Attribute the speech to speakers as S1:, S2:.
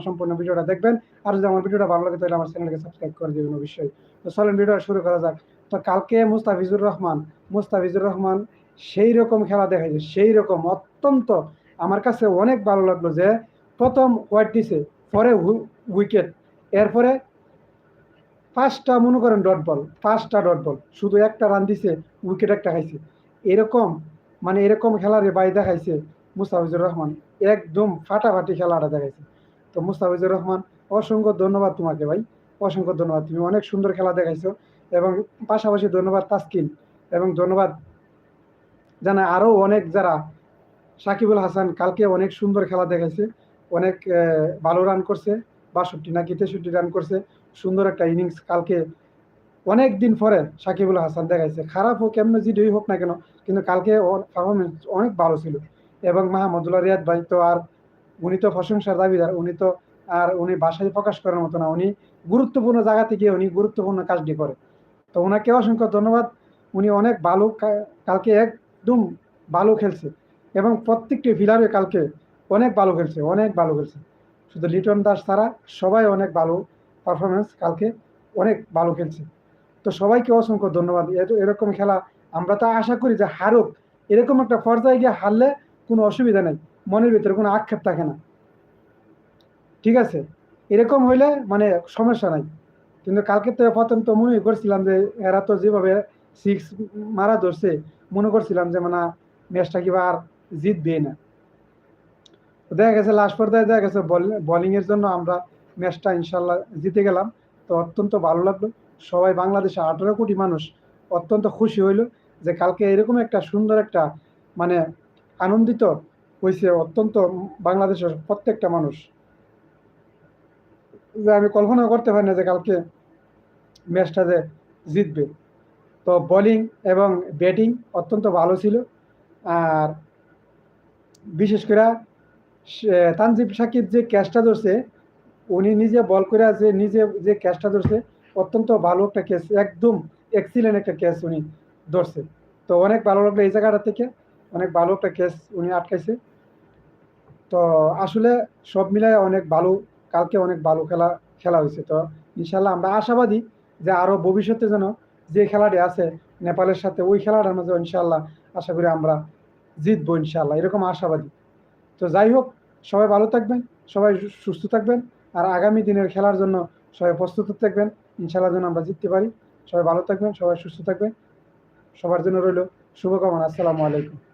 S1: আমার সম্পূর্ণ ভিডিওটা দেখবেন। আর যদি আমার ভিডিওটা ভালো লাগে, তাহলে আমার চ্যানেলকে সাবস্ক্রাইব করে দেবেন অবশ্যই। তো চলেন, ভিডিওটা শুরু করা যাক। তো কালকে মুস্তাফিজুর রহমান মুস্তাফিজুর রহমান সেই রকম খেলা দেখাইছে, সেই রকম অত্যন্ত আমার কাছে অনেক ভালো লাগল যে প্রথম ওয়াইট দিছে, পরে উইকেট। এরপরে পাঁচটা, মনে করেন ডট বল পাঁচটা ডট বল শুধু একটা রান দিছে, উইকেট একটা খাইছে। এরকম মানে এরকম খেলারে বাই দেখাইছে মুস্তাফিজুর রহমান। একদম ফাটাফাটি খেলাটা দেখাইছে। তো মুস্তাফিজুর রহমান, অসংখ্য ধন্যবাদ তোমাকে ভাই, অসংখ্য ধন্যবাদ। তুমি অনেক সুন্দর খেলা দেখাইছো এবং পাশাপাশি ধন্যবাদ তাস্কিন এবং ধন্যবাদ জানা আরও অনেক যারা সাকিবুল হাসান কালকে অনেক সুন্দর খেলা দেখাইছে, অনেক ভালো রান করছে, বাষট্টি নাকি তেষট্টি রান করছে, সুন্দর একটা ইনিংস কালকে অনেক দিন পরে সাকিবুল হাসান দেখাইছে। খারাপ হোক কেমন জিডি হোক না কেন, কিন্তু কালকে পারফরমেন্স অনেক ভালো ছিল। এবং মাহমুদুল্লাহ রিয়াদ ভাই তো আর উনি তো প্রশংসার দাবিদার, উনি তো আর উনি ভাষায় প্রকাশ করার মতো না, উনি গুরুত্বপূর্ণ জায়গা থেকে উনি গুরুত্বপূর্ণ কাজটি করে। তো ওনাকে অসংখ্য ধন্যবাদ, উনি অনেক ভালো কালকে একদম ভালো খেলছে এবং প্রত্যেকটি ফিলারে কালকে অনেক ভালো খেলছে, অনেক ভালো খেলছে। শুধু লিটন দাস ছাড়া সবাই অনেক ভালো পারফরমেন্স কালকে অনেক ভালো খেলছে। তো সবাইকে অসংখ্য ধন্যবাদ এরকম খেলা আমরা তো আশা করি যে হারুক, এরকম একটা পর্যায়ে গিয়ে হারলে কোনো অসুবিধা নেই। মনের ভিতরে কোনো আক্ষেপ থাকে না। ঠিক আছে? এরকম হইলে মানে সমস্যা নাই। কিন্তু কালকে তো প্রথম তো মনে করছিলাম যে, এরা তো যেভাবে সিক্স মারা ধরছে, মনে করছিলাম যে মানে ম্যাচটা কিবা আর জিতবে না। দেখা গেছে লাস্ট পর্যায়ে দেখা গেছে বোলিং এর জন্য আমরা ম্যাচটা ইনশাল্লাহ জিতে গেলাম। তো অত্যন্ত ভালো লাগল। সবাই বাংলাদেশে আঠারো কোটি মানুষ অত্যন্ত খুশি হইল যে, কালকে এরকম একটা সুন্দর একটা মানে আনন্দিত হয়েছে অত্যন্ত বাংলাদেশের প্রত্যেকটা মানুষ। যে আমি কল্পনা করতে পারি না যে কালকে ম্যাচটা যে জিতবে। তো বোলিং এবং ব্যাটিং অত্যন্ত ভালো ছিল। আর বিশেষ করে তানজিব সাকিব যে ক্যাচটা ধরছে, উনি নিজে বল করে যে নিজে যে ক্যাচটা ধরছে, অত্যন্ত ভালো একটা ক্যাচ একদম এক্সিলেন্ট একটা ক্যাচ উনি ধরছে। তো অনেক ভালো লাগল এই জায়গাটা থেকে, অনেক ভালো একটা ক্যাচ উনি আটকাইছে। তো আসলে সব মিলায় অনেক ভালো, কালকে অনেক ভালো খেলা খেলা হয়েছে। তো ইনশাল্লাহ আমরা আশাবাদী যে আরও ভবিষ্যতে যেন যে খেলাটি আছে নেপালের সাথে, ওই খেলাটার মধ্যে ইনশাল্লাহ আশা করি আমরা জিতবো ইনশাল্লাহ এরকম আশাবাদী। তো যাই হোক, সবাই ভালো থাকবেন, সবাই সুস্থ থাকবেন আর আগামী দিনের খেলার জন্য সবাই প্রস্তুত থাকবেন। ইনশাল্লাহ যেন আমরা জিততে পারি। সবাই ভালো থাকবেন, সবাই সুস্থ থাকবেন। সবার জন্য রইল শুভকামনা। আসসালামু আলাইকুম।